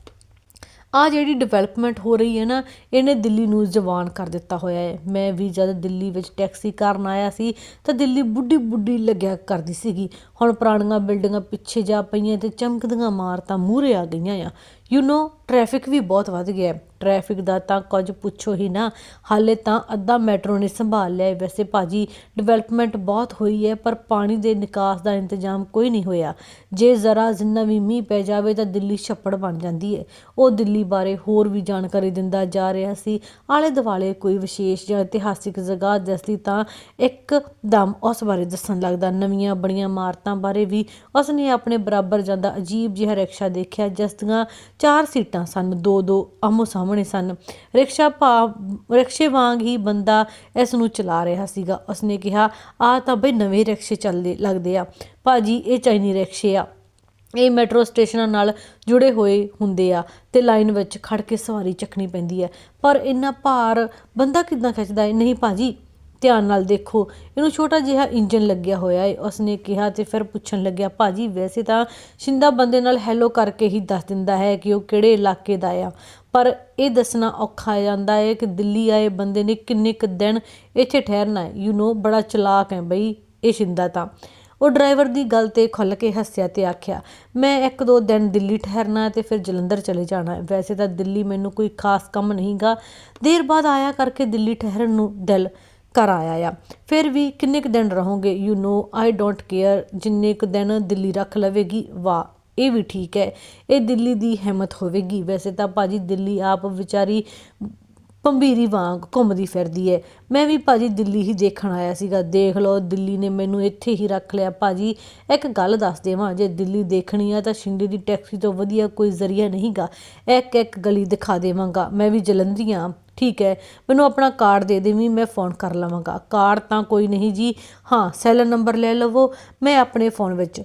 ਆ ਜਿਹੜੀ ਡਿਵੈਲਪਮੈਂਟ ਹੋ ਰਹੀ ਹੈ ਨਾ, ਇਹਨੇ ਦਿੱਲੀ ਨੂੰ ਜਵਾਨ ਕਰ ਦਿੱਤਾ ਹੋਇਆ ਹੈ। ਮੈਂ ਵੀ ਜਦ ਦਿੱਲੀ ਵਿੱਚ ਟੈਕਸੀ ਕਰਨ ਆਇਆ ਸੀ, ਤਾਂ ਦਿੱਲੀ ਬੁੱਢੀ ਬੁੱਢੀ ਲੱਗਿਆ ਕਰਦੀ ਸੀਗੀ। ਹੁਣ ਪੁਰਾਣੀਆਂ ਬਿਲਡਿੰਗਾਂ ਪਿੱਛੇ ਜਾ ਪਈਆਂ ਤੇ ਚਮਕਦੀਆਂ ਇਮਾਰਤਾਂ ਮੂਹਰੇ ਆ ਗਈਆਂ ਆ। ਯੂ نو ਟ੍ਰੈਫਿਕ ਵੀ ਬਹੁਤ ਵੱਧ ਗਿਆ ਹੈ। ਟ੍ਰੈਫਿਕ ਦਾ ਤਾਂ ਕੁਝ ਪੁੱਛੋ ਹੀ ਨਾ। ਹਾਲੇ ਤਾਂ ਅੱਧਾ ਮੈਟਰੋ ਨੇ ਸੰਭਾਲ ਲਿਆ ਹੈ। ਵੈਸੇ ਭਾਜੀ ਡਿਵੈਲਪਮੈਂਟ ਬਹੁਤ ਹੋਈ ਹੈ, ਪਰ ਪਾਣੀ ਦੇ ਨਿਕਾਸ ਦਾ ਇੰਤਜ਼ਾਮ ਕੋਈ ਨਹੀਂ ਹੋਇਆ। ਜੇ ਜ਼ਰਾ ਜਿੰਨਾ ਵੀ ਮੀਂਹ ਪੈ ਜਾਵੇ ਤਾਂ ਦਿੱਲੀ ਛੱਪੜ ਬਣ ਜਾਂਦੀ ਹੈ। ਉਹ ਦਿੱਲੀ ਬਾਰੇ ਹੋਰ ਵੀ ਜਾਣਕਾਰੀ ਦਿੰਦਾ ਜਾ ਰਿਹਾ ਸੀ। ਆਲੇ ਦੁਆਲੇ ਕੋਈ ਵਿਸ਼ੇਸ਼ ਜਾਂ ਇਤਿਹਾਸਿਕ ਜਗ੍ਹਾ ਦੱਸਦੀ ਤਾਂ ਇੱਕ ਦਮ ਉਸ ਬਾਰੇ ਦੱਸਣ ਲੱਗਦਾ। ਨਵੀਆਂ ਬੜੀਆਂ ਇਮਾਰਤਾਂ ਬਾਰੇ ਵੀ ਉਸ ਨੇ ਆਪਣੇ ਬਰਾਬਰ ਜਾਂਦਾ ਅਜੀਬ ਜਿਹਾ ਰਿਕਸ਼ਾ ਦੇਖਿਆ, ਜਿਸ ਦੀਆਂ ਚਾਰ ਸੀਟਾਂ ਸਨ, ਦੋ ਦੋ ਆਮੋ ਸਾਹਮਣੇ ਸਨ। ਰਿਕਸ਼ਾ ਭਾ ਰਿਕਸ਼ੇ ਵਾਂਗ ਹੀ ਬੰਦਾ ਇਸ ਨੂੰ ਚਲਾ ਰਿਹਾ ਸੀਗਾ। ਉਸਨੇ ਕਿਹਾ, ਆ ਤਾਂ ਬਈ ਨਵੇਂ ਰਿਕਸ਼ੇ ਚੱਲਦੇ, ਲੱਗਦੇ ਆ। ਭਾਜੀ, ਇਹ ਚਾਈਨੀ ਰਿਕਸ਼ੇ ਆ। ਇਹ ਮੈਟਰੋ ਸਟੇਸ਼ਨਾਂ ਨਾਲ ਜੁੜੇ ਹੋਏ ਹੁੰਦੇ ਆ ਤੇ ਲਾਈਨ ਵਿੱਚ ਖੜ ਕੇ ਸਵਾਰੀ ਚੱਕਣੀ ਪੈਂਦੀ ਹੈ। ਪਰ ਇੰਨਾ ਭਾਰ ਬੰਦਾ ਕਿੱਦਾਂ ਖਿੱਚਦਾ ਹੈ? ਨਹੀਂ ਭਾਜੀ ਧਿਆਨ ਨਾਲ ਦੇਖੋ। ਇਹਨੂੰ ਛੋਟਾ ਜਿਹਾ ਇੰਜਨ ਲੱਗਿਆ ਹੋਇਆ ਹੈ ਉਸਨੇ ਕਿਹਾ ਤੇ ਫਿਰ ਪੁੱਛਣ ਲੱਗਿਆ, ਭਾਜੀ, ਵੈਸੇ ਤਾਂ ਸ਼ਿੰਦਾ ਬੰਦੇ ਨਾਲ ਹੈਲੋ ਕਰਕੇ ਹੀ ਦੱਸ ਦਿੰਦਾ ਹੈ ਕਿ ਉਹ ਕਿਹੜੇ ਇਲਾਕੇ ਦਾ ਆ। ਪਰ ਇਹ ਦੱਸਣਾ ਔਖਾ ਜਾਂਦਾ ਹੈ ਕਿ ਦਿੱਲੀ ਆਏ ਬੰਦੇ ਨੇ ਕਿੰਨੇ ਕੁ ਦਿਨ ਇੱਥੇ ਠਹਿਰਨਾ ਹੈ ਯੂ نو ਬੜਾ ਚਲਾਕ ਹੈ ਬਈ, ਇਹ ਸ਼ਿੰਦਾ ਤਾਂ। ਉਹ ਡਰਾਈਵਰ ਦੀ ਗੱਲ ਤੇ ਖੁੱਲ ਕੇ ਹੱਸਿਆ ਤੇ ਆਖਿਆ, ਮੈਂ ਇੱਕ ਦੋ ਦਿਨ ਦਿੱਲੀ ਠਹਿਰਨਾ ਤੇ ਫਿਰ ਜਲੰਧਰ ਚਲੇ ਜਾਣਾ ਵੈਸੇ ਤਾਂ ਦਿੱਲੀ ਮੈਨੂੰ ਕੋਈ ਖਾਸ ਕੰਮ ਨਹੀਂਗਾ। ਦੇਰ ਬਾਅਦ ਆਇਆ ਕਰਕੇ ਦਿੱਲੀ ਠਹਿਰਨ ਨੂੰ ਦਿਲ। ਘਰ ਆਇਆ ਆ। ਫਿਰ ਵੀ ਕਿੰਨੇ ਕੁ ਦਿਨ ਰਹੋਗੇ? You know I don't care ਜਿੰਨੇ ਕੁ ਦਿਨ ਦਿੱਲੀ ਰੱਖ ਲਵੇਗੀ, ਵਾਹ, ਇਹ ਵੀ ਠੀਕ ਹੈ। ਇਹ ਦਿੱਲੀ ਦੀ ਹਿੰਮਤ ਹੋਵੇਗੀ। ਵੈਸੇ ਤਾਂ ਭਾਜੀ ਦਿੱਲੀ ਆਪ ਵਿਚਾਰੀ ਪੰਬੀਰੀ ਵਾਂਗ ਘੁੰਮਦੀ ਫਿਰਦੀ ਹੈ। ਮੈਂ ਵੀ ਭਾਜੀ ਦਿੱਲੀ ਹੀ ਦੇਖਣ ਆਇਆ ਸੀਗਾ। ਦੇਖ ਲਓ, ਦਿੱਲੀ ਨੇ ਮੈਨੂੰ ਇੱਥੇ ਹੀ ਰੱਖ ਲਿਆ। ਭਾਜੀ, ਇੱਕ ਗੱਲ ਦੱਸ ਦੇਵਾਂ, ਜੇ ਦਿੱਲੀ ਦੇਖਣੀ ਆ ਤਾਂ ਸ਼ਿੰਦੇ ਦੀ ਟੈਕਸੀ ਤੋਂ ਵਧੀਆ ਕੋਈ ਜ਼ਰੀਆ ਨਹੀਂਗਾ। ਇੱਕ ਇੱਕ ਗਲੀ ਦਿਖਾ ਦੇਵਾਂਗਾ। ਮੈਂ ਵੀ ਜਲੰਧਰੀਆਂ ਠੀਕ ਹੈ, ਮੈਨੂੰ ਆਪਣਾ ਕਾਰਡ ਦੇ ਦੇਵੀਂ ਮੈਂ ਫੋਨ ਕਰ ਲਵਾਂਗਾ। ਕਾਰਡ ਤਾਂ ਕੋਈ ਨਹੀਂ ਜੀ। ਹਾਂ ਸੈੱਲ ਨੰਬਰ ਲੈ ਲਵੋ, ਮੈਂ ਆਪਣੇ ਫੋਨ ਵਿੱਚ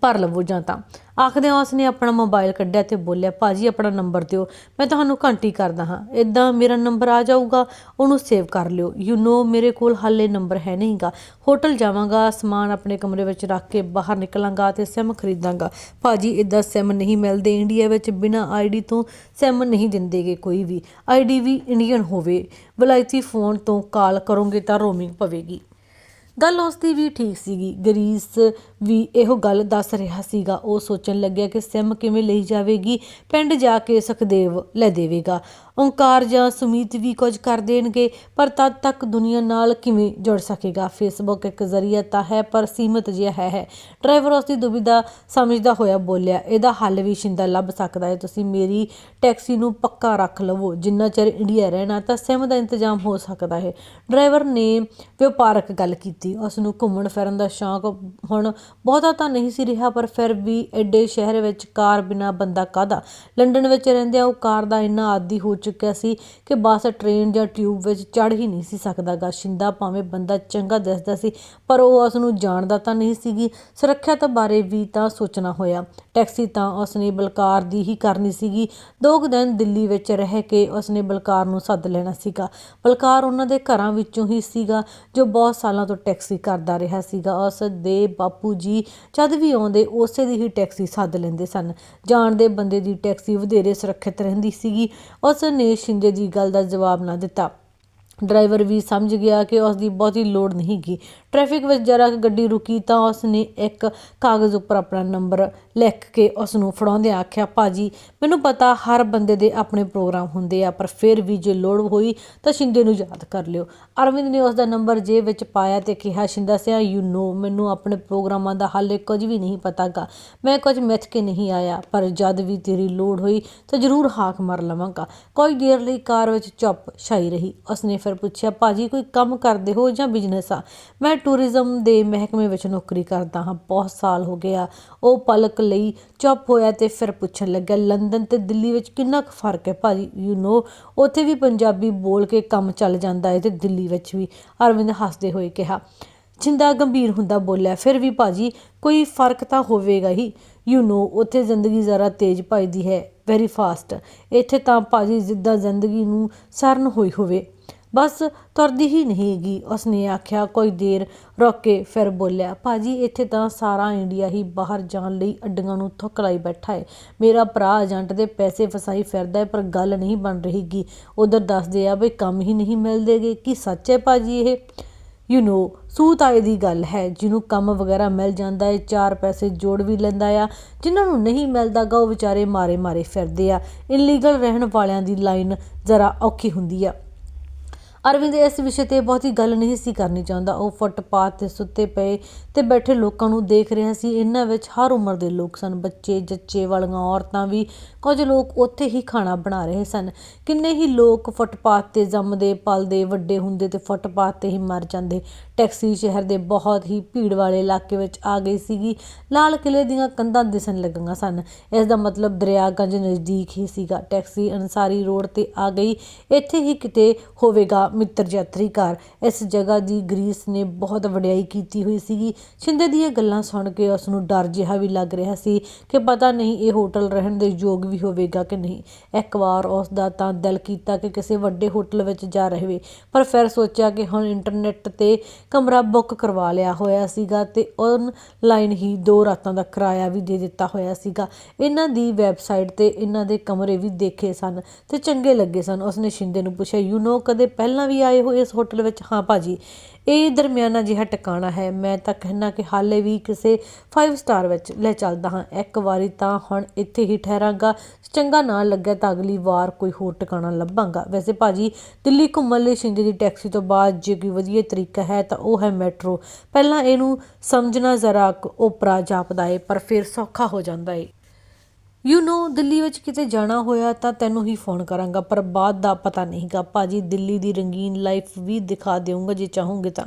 ਭਰ ਲਵੋ ਜਾਂ ਤਾਂ। ਆਖਦੇ ਉਸਨੇ ਆਪਣਾ ਮੋਬਾਈਲ ਕੱਢਿਆ ਤੇ ਬੋਲਿਆ, ਭਾਜੀ, ਆਪਣਾ ਨੰਬਰ ਦਿਓ। ਮੈਂ ਤੁਹਾਨੂੰ ਘੰਟੀ ਕਰਦਾ ਹਾਂ। ਇਦਾਂ ਮੇਰਾ ਨੰਬਰ ਆ ਜਾਊਗਾ, ਉਹਨੂੰ ਸੇਵ ਕਰ ਲਿਓ। ਯੂ نو ਮੇਰੇ ਕੋਲ ਹਾਲੇ ਨੰਬਰ ਹੈ ਨਹੀਂਗਾ ਹੋਟਲ ਜਾਵਾਂਗਾ, ਸਮਾਨ ਆਪਣੇ ਕਮਰੇ ਵਿੱਚ ਰੱਖ ਕੇ ਬਾਹਰ ਨਿਕਲਾਂਗਾ ਤੇ ਸਿਮ ਖਰੀਦਾਂਗਾ। ਭਾਜੀ ਇਦਾਂ ਸਿਮ ਨਹੀਂ ਮਿਲਦੇ। ਇੰਡੀਆ ਵਿੱਚ ਬਿਨਾ ਆਈਡੀ ਤੋਂ ਸਿਮ ਨਹੀਂ ਦਿੰਦੇਗੇ ਕੋਈ ਵੀ। ਆਈਡੀ ਵੀ ਇੰਡੀਅਨ ਹੋਵੇ। ਵਲਾਇਤੀ ਫੋਨ ਤੋਂ ਕਾਲ ਕਰੋਗੇ ਤਾਂ ਰੋਮਿੰਗ ਪਵੇਗੀ। ਗੱਲ ਉਸ ਦੀ ਵੀ ਠੀਕ ਸੀਗੀ। ਗਰੀਸ ਵੀ ਇਹੋ ਗੱਲ ਦੱਸ ਰਿਹਾ ਸੀਗਾ। ਉਹ ਸੋਚਣ ਲੱਗਿਆ ਕਿ ਸਿਮ ਕਿਵੇਂ ਲਈ ਜਾਵੇਗੀ, ਪਿੰਡ ਜਾ ਕੇ ਸੁਖਦੇਵ ਲੈ ਦੇਵੇਗਾ। ਓਂਕਾਰ ਜਾਂ ਸੁਮੀਤ ਵੀ ਕੁਝ ਕਰ ਦੇਣਗੇ, ਪਰ ਤਦ ਤੱਕ ਦੁਨੀਆ ਨਾਲ ਕਿਵੇਂ ਜੁੜ ਸਕੇਗਾ? ਫੇਸਬੁੱਕ ਇੱਕ ਜ਼ਰੀਆ ਤਾਂ ਹੈ, ਪਰ ਸੀਮਤ ਜਿਹਾ ਹੈ ਹੈ। ਡਰਾਈਵਰ ਉਸ ਦੀ ਦੁਬਿਧਾ ਸਮਝਦਾ ਹੋਇਆ ਬੋਲਿਆ, ਇਹਦਾ ਹੱਲ ਵੀ ਸ਼ਿੰਦਾ ਲੱਭ ਸਕਦਾ ਹੈ। ਤੁਸੀਂ ਮੇਰੀ ਟੈਕਸੀ ਨੂੰ ਪੱਕਾ ਰੱਖ ਲਵੋ। ਜਿੰਨਾ ਚਿਰ ਇੰਡੀਆ ਰਹਿਣਾ, ਤਾਂ ਸਿਮ ਦਾ ਇੰਤਜ਼ਾਮ ਹੋ ਸਕਦਾ ਹੈ। ਡਰਾਈਵਰ ਨੇ ਵਪਾਰਕ ਗੱਲ ਕੀਤੀ। ਉਸ ਨੂੰ ਘੁੰਮਣ ਫਿਰਨ ਦਾ ਸ਼ੌਂਕ ਹੁਣ ਬਹੁਤਾ ਤਾਂ ਨਹੀਂ ਸੀ ਰਿਹਾ, ਪਰ ਫਿਰ ਵੀ ਐਡੇ ਸ਼ਹਿਰ ਵਿੱਚ ਕਾਰ ਬਿਨਾ ਬੰਦਾ ਕਾਦਾ ਲੰਡਨ ਵਿੱਚ ਰਹਿੰਦਿਆਂ ਉਹ ਕਾਰ ਦਾ ਇੰਨਾ ਆਦੀ ਹੋ ਚੁੱਕਿਆ ਸੀ ਕਿ ਬੱਸ, ਟ੍ਰੇਨ ਜਾਂ ਟਿਊਬ ਵਿੱਚ ਚੜ ਹੀ ਨਹੀਂ ਸੀ ਸਕਦਾਗਾ। ਸ਼ਿੰਦਾ ਭਾਵੇਂ ਬੰਦਾ ਚੰਗਾ ਦਿਸਦਾ ਸੀ, ਪਰ ਉਹ ਉਸ ਨੂੰ ਜਾਣਦਾ ਤਾਂ ਨਹੀਂ ਸੀਗੀ। ਸੁਰੱਖਿਅਤ ਬਾਰੇ ਵੀ ਤਾਂ ਸੋਚਣਾ ਹੋਇਆ। ਟੈਕਸੀ ਤਾਂ ਉਸਨੇ ਬਲਕਾਰ ਦੀ ਹੀ ਕਰਨੀ ਸੀਗੀ। ਦੋ ਕੁ ਦਿਨ ਦਿੱਲੀ ਵਿੱਚ ਰਹਿ ਕੇ ਉਸਨੇ ਬਲਕਾਰ ਨੂੰ ਸੱਦ ਲੈਣਾ ਸੀਗਾ। ਬਲਕਾਰ ਉਹਨਾਂ ਦੇ ਘਰਾਂ ਵਿੱਚੋਂ ਹੀ ਸੀਗਾ, ਜੋ ਬਹੁਤ ਸਾਲਾਂ ਤੋਂ ਟੈਕਸੀ ਕਰਦਾ ਰਿਹਾ ਸੀਗਾ। ਉਸ ਦੇ ਬਾਪੂ ਜੀ, ਜਦ ਵੀ ਆਉਂਦੇ ਉਸੇ ਦੀ ਹੀ ਟੈਕਸੀ ਸੱਦ ਲੈਂਦੇ ਸਨ। ਜਾਣਦੇ ਬੰਦੇ ਦੀ ਟੈਕਸੀ ਵਧੇਰੇ ਸੁਰੱਖਿਅਤ ਰਹਿੰਦੀ ਸੀਗੀ। ਉਸ ਨੇ ਸ਼ਿੰਦੇ ਦੀ ਗੱਲ ਦਾ ਜਵਾਬ ਨਾ ਦਿੱਤਾ। ਡਰਾਈਵਰ ਵੀ ਸਮਝ ਗਿਆ ਕਿ ਉਸ ਦੀ ਬਹੁਤੀ ਲੋੜ ਨਹੀਂ ਗੀ। ਟ੍ਰੈਫਿਕ ਵਿੱਚ ਜਰਾ ਗੱਡੀ ਰੁਕੀ ਤਾਂ ਉਸ ਨੇ ਇੱਕ ਕਾਗਜ਼ ਉੱਪਰ ਆਪਣਾ ਨੰਬਰ ਲਿਖ ਕੇ ਉਸ ਨੂੰ ਫੜਾਉਂਦਿਆਂ ਆਖਿਆ, ਭਾਜੀ, ਮੈਨੂੰ ਪਤਾ ਹਰ ਬੰਦੇ ਦੇ ਆਪਣੇ ਪ੍ਰੋਗਰਾਮ ਹੁੰਦੇ ਆ, ਪਰ ਫਿਰ ਵੀ ਜੇ ਲੋੜ ਹੋਈ ਤਾਂ ਸ਼ਿੰਦੇ ਨੂੰ ਯਾਦ ਕਰ ਲਿਓ। ਅਰਵਿੰਦ ਨੇ ਉਸ ਦਾ ਨੰਬਰ ਜੇਬ ਵਿੱਚ ਪਾਇਆ ਤੇ ਕਿਹਾ, ਸ਼ਿੰਦਾ ਸਿਆ ਯੂ ਨੋ ਮੈਨੂੰ ਆਪਣੇ ਪ੍ਰੋਗਰਾਮਾਂ ਦਾ ਹਾਲੇ ਕੁਝ ਵੀ ਨਹੀਂ ਪਤਾਗਾ। ਮੈਂ ਕੁਝ ਮਿੱਥ ਕੇ ਨਹੀਂ ਆਇਆ, ਪਰ ਜਦ ਵੀ ਤੇਰੀ ਲੋੜ ਹੋਈ ਤਾਂ ਜ਼ਰੂਰ ਹਾਕ ਮਾਰ ਲਵਾਂਗਾ। ਕੋਈ ਦੇਰ ਲਈ ਕਾਰ ਵਿੱਚ ਚੁੱਪ ਛਾਈ ਰਹੀ। ਉਸਨੇ ਫਿਰ ਪੁੱਛਿਆ, ਭਾਜੀ, ਕੋਈ ਕੰਮ ਕਰਦੇ ਹੋ ਜਾਂ ਬਿਜ਼ਨਸ ਆ? ਮੈਂ ਟੂਰਿਜ਼ਮ ਦੇ ਮਹਿਕਮੇ ਵਿੱਚ ਨੌਕਰੀ ਕਰਦਾ ਹਾਂ ਬਹੁਤ ਸਾਲ ਹੋ ਗਿਆ ਉਹ ਪਲਕ ਲਈ ਚੁੱਪ ਹੋਇਆ ਤੇ ਫਿਰ ਪੁੱਛਣ ਲੱਗਾ ਲੰਡਨ ਤੇ ਦਿੱਲੀ ਵਿੱਚ ਕਿੰਨਾ ਕੁ ਫਰਕ ਹੈ ਭਾਜੀ ਯੂ نو ਉੱਥੇ ਵੀ ਪੰਜਾਬੀ ਬੋਲ ਕੇ ਕੰਮ ਚੱਲ ਜਾਂਦਾ ਹੈ ਤੇ ਦਿੱਲੀ ਵਿੱਚ ਵੀ ਅਰਵਿੰਦ ਹੱਸਦੇ ਹੋਏ ਕਿਹਾ ਜਿੰਦਾ ਗੰਭੀਰ ਹੁੰਦਾ ਬੋਲਿਆ ਫਿਰ ਵੀ ਭਾਜੀ ਕੋਈ ਫਰਕ ਤਾਂ ਹੋਵੇਗਾ ਹੀ ਯੂ نو ਉੱਥੇ ਜ਼ਿੰਦਗੀ ਜ਼ਰਾ ਤੇਜ਼ ਭਜਦੀ ਹੈ ਵੈਰੀ ਫਾਸਟ ਇੱਥੇ ਤਾਂ ਭਾਜੀ ਜਿੱਦਾਂ ਜ਼ਿੰਦਗੀ ਨੂੰ ਸਰਨ ਹੋਈ ਹੋਵੇ ਬਸ ਤੁਰਦੀ ਹੀ ਨਹੀਂ ਹੈਗੀ। ਉਸਨੇ ਆਖਿਆ, ਕੋਈ ਦੇਰ ਰੁਕ ਕੇ ਫਿਰ ਬੋਲਿਆ, ਭਾਜੀ, ਇੱਥੇ ਤਾਂ ਸਾਰਾ ਇੰਡੀਆ ਹੀ ਬਾਹਰ ਜਾਣ ਲਈ ਅੱਡੀਆਂ ਨੂੰ ਥੁੱਕ ਲਾਈ ਬੈਠਾ ਹੈ ਮੇਰਾ ਭਰਾ ਏਜੰਟ ਦੇ ਪੈਸੇ ਫਸਾਈ ਫਿਰਦਾ ਹੈ ਪਰ ਗੱਲ ਨਹੀਂ ਬਣ ਰਹੀਗੀ। ਉਧਰ ਦੱਸਦੇ ਆ ਵੀ ਕੰਮ ਹੀ ਨਹੀਂ ਮਿਲਦੇਗੇ। ਕੀ ਸੱਚ ਹੈ ਭਾਜੀ ਇਹ? ਯੂ نو ਸੂਤ ਆਏ ਦੀ ਗੱਲ ਹੈ, ਜਿਹਨੂੰ ਕੰਮ ਵਗੈਰਾ ਮਿਲ ਜਾਂਦਾ ਹੈ ਚਾਰ ਪੈਸੇ ਜੋੜ ਵੀ ਲੈਂਦਾ ਆ। ਜਿਨ੍ਹਾਂ ਨੂੰ ਨਹੀਂ ਮਿਲਦਾਗਾ, ਉਹ ਵਿਚਾਰੇ ਮਾਰੇ ਮਾਰੇ ਫਿਰਦੇ ਆ। ਇਲੀਗਲ ਰਹਿਣ ਵਾਲਿਆਂ ਦੀ ਲਾਈਨ ਜ਼ਰਾ ਔਖੀ ਹੁੰਦੀ ਆ। ਅਰਵਿੰਦ, ਇਸ ਵਿਸ਼ੇ ਤੇ ਬਹੁਤੀ ਗੱਲ ਨਹੀਂ ਸੀ ਕਰਨੀ ਚਾਹੁੰਦਾ। ਉਹ ਫੁੱਟਪਾਥ ਤੇ ਸੁੱਤੇ ਪਏ ਤੇ ਬੈਠੇ ਲੋਕਾਂ ਨੂੰ ਦੇਖ ਰਿਹਾ ਸੀ। ਇਹਨਾਂ ਵਿੱਚ ਹਰ ਉਮਰ ਦੇ ਲੋਕ ਸਨ। ਬੱਚੇ, ਜੱਚੇ ਵਾਲੀਆਂ ਔਰਤਾਂ ਵੀ ਕੁਝ ਲੋਕ ਉੱਥੇ ਹੀ ਖਾਣਾ ਬਣਾ ਰਹੇ ਸਨ। ਕਿੰਨੇ ਹੀ ਲੋਕ ਫੁੱਟਪਾਥ ਤੇ ਜੰਮਦੇ, ਪਲਦੇ, ਵੱਡੇ ਹੁੰਦੇ ਤੇ ਫੁੱਟਪਾਥ ਤੇ ਹੀ ਮਰ ਜਾਂਦੇ। ਟੈਕਸੀ ਸ਼ਹਿਰ ਦੇ ਬਹੁਤ ਹੀ ਭੀੜ ਵਾਲੇ ਇਲਾਕੇ ਵਿੱਚ ਆ ਗਈ ਸੀਗੀ। ਲਾਲ ਕਿਲੇ ਦੀਆਂ ਕੰਧਾਂ ਦਿਸਣ ਲੱਗੀਆਂ ਸਨ। ਇਸ ਦਾ ਮਤਲਬ ਦਰਿਆਗੰਜ ਨਜ਼ਦੀਕ ਹੀ ਸੀਗਾ। ਟੈਕਸੀ ਅਨਸਾਰੀ ਰੋਡ ਤੇ ਆ ਗਈ। ਇੱਥੇ ਹੀ ਕਿਤੇ ਹੋਵੇਗਾ ਮਿੱਤਰ ਯਾਤਰੀ ਘਰ। ਇਸ ਜਗ੍ਹਾ ਦੀ ਗ੍ਰੀਸ ਨੇ ਬਹੁਤ ਵਡਿਆਈ ਕੀਤੀ ਹੋਈ ਸੀਗੀ। ਛਿੰਦੇ ਦੀਆਂ ਗੱਲਾਂ ਸੁਣ ਕੇ ਉਸ ਨੂੰ ਡਰ ਜਿਹਾ ਵੀ ਲੱਗ ਰਿਹਾ ਸੀ ਕਿ ਪਤਾ ਨਹੀਂ ਇਹ ਹੋਟਲ ਰਹਿਣ ਦੇ ਯੋਗ ਵੀ ਹੋਵੇਗਾ ਕਿ ਨਹੀਂ। ਇੱਕ ਵਾਰ ਉਸ ਦਾ ਤਾਂ ਦਿਲ ਕੀਤਾ ਕਿ ਕਿਸੇ ਵੱਡੇ ਹੋਟਲ ਵਿੱਚ ਜਾ ਰਹੇ। ਪਰ ਫਿਰ ਸੋਚਿਆ ਕਿ ਹੁਣ ਇੰਟਰਨੈਟ ਤੇ ਕਮਰਾ ਬੁੱਕ ਕਰਵਾ ਲਿਆ ਹੋਇਆ ਸੀਗਾ ਤੇ ਆਨਲਾਈਨ ਹੀ ਦੋ ਰਾਤਾਂ ਦਾ ਕਿਰਾਇਆ ਵੀ ਦੇ ਦਿੱਤਾ ਹੋਇਆ ਸੀਗਾ। ਇਹਨਾਂ ਦੀ ਵੈਬਸਾਈਟ ਤੇ ਇਹਨਾਂ ਦੇ ਕਮਰੇ ਵੀ ਦੇਖੇ ਸਨ ਤੇ ਚੰਗੇ ਲੱਗੇ ਸਨ। ਉਸਨੇ ਸ਼ਿੰਦੇ ਨੂੰ ਪੁੱਛਿਆ ਯੂ نو ਕਦੇ ਪਹਿਲਾਂ ਵੀ ਆਏ ਹੋ ਇਸ ਹੋਟਲ ਵਿੱਚ? ਹਾਂ, ਭਾਜੀ। ਇਹ ਦਰਮਿਆਨਾ ਜਿਹਾ ਟਿਕਾਣਾ ਹੈ। ਮੈਂ ਤਾਂ ਕਹਿਣਾ ਕਿ ਹਾਲੇ ਵੀ ਕਿਸੇ 5 ਸਟਾਰ ਵਿੱਚ ਲੈ ਚੱਲਦਾ ਹਾਂ। ਇੱਕ ਵਾਰੀ ਤਾਂ ਹੁਣ ਇੱਥੇ ਹੀ ਠਹਿਰਾਂਗਾ। ਚੰਗਾ ਨਾ ਲੱਗਿਆ ਤਾਂ ਅਗਲੀ ਵਾਰ ਕੋਈ ਹੋਰ ਟਿਕਾਣਾ ਲੱਭਾਂਗਾ। ਵੈਸੇ ਭਾਜੀ, ਦਿੱਲੀ ਘੁੰਮਣ ਲਈ ਸ਼ਿੰਦੇ ਦੀ ਟੈਕਸੀ ਤੋਂ ਬਾਅਦ ਜੇ ਕੋਈ ਵਧੀਆ ਤਰੀਕਾ ਹੈ ਤਾਂ ਉਹ ਹੈ ਮੈਟਰੋ। ਪਹਿਲਾਂ ਇਹਨੂੰ ਸਮਝਣਾ ਜ਼ਰਾ ਓਪਰਾ ਜਾਪਦਾ ਏ, ਪਰ ਫਿਰ ਸੌਖਾ ਹੋ ਜਾਂਦਾ ਏ। ਯੂ نو ਦਿੱਲੀ ਵਿੱਚ ਕਿਤੇ ਜਾਣਾ ਹੋਇਆ ਤਾਂ ਤੈਨੂੰ ਹੀ ਫੋਨ ਕਰਾਂਗਾ, ਪਰ ਬਾਅਦ ਦਾ ਪਤਾ ਨਹੀਂਗਾ। ਭਾਜੀ, ਦਿੱਲੀ ਦੀ ਰੰਗੀਨ ਲਾਈਫ ਵੀ ਦਿਖਾ ਦੇਵਾਂਗਾ ਜੇ ਚਾਹੋਗੇ ਤਾਂ।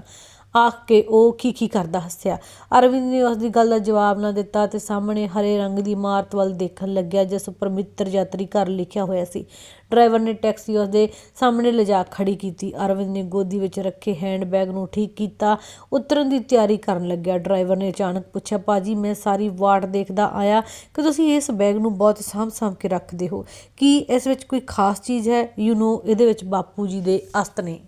ਆਖ ਕੇ ਉਹ ਖੀਖੀ ਕਰਦਾ ਹੱਸਿਆ। ਅਰਵਿੰਦ ਨੇ ਉਸ ਦੀ ਗੱਲ ਦਾ ਜਵਾਬ ਨਾ ਦਿੱਤਾ ਤੇ ਸਾਹਮਣੇ ਹਰੇ ਰੰਗ ਦੀ ਇਮਾਰਤ ਵੱਲ ਦੇਖਣ ਲੱਗਿਆ, ਜਿਸ ਉੱਪਰ ਮਿੱਤਰ ਯਾਤਰੀ ਘਰ ਲਿਖਿਆ ਹੋਇਆ ਸੀ। ਡਰਾਈਵਰ ਨੇ ਟੈਕਸੀ ਉਸ ਦੇ ਸਾਹਮਣੇ ਲਿਜਾ ਖੜੀ ਕੀਤੀ। ਅਰਵਿੰਦ ਨੇ ਗੋਦੀ ਵਿੱਚ ਰੱਖੇ ਹੈਂਡਬੈਗ ਨੂੰ ਠੀਕ ਕੀਤਾ, ਉਤਰਨ ਦੀ ਤਿਆਰੀ ਕਰਨ ਲੱਗਿਆ। ਡਰਾਈਵਰ ਨੇ ਅਚਾਨਕ ਪੁੱਛਿਆ ਪਾਜੀ ਮੈਂ ਸਾਰੀ ਵਾਟ ਦੇਖਦਾ ਆਇਆ ਕਿ ਤੁਸੀਂ ਇਸ ਬੈਗ ਨੂੰ ਬਹੁਤ ਸਾਂਭ ਸਾਂਭ ਕੇ ਰੱਖਦੇ ਹੋ? ਕੀ ਇਸ ਵਿੱਚ ਕੋਈ ਖਾਸ ਚੀਜ਼ ਹੈ? ਯੂ نو ਇਹਦੇ ਵਿੱਚ ਬਾਪੂ ਜੀ ਦੇ ਅਸਤ ਨੇ।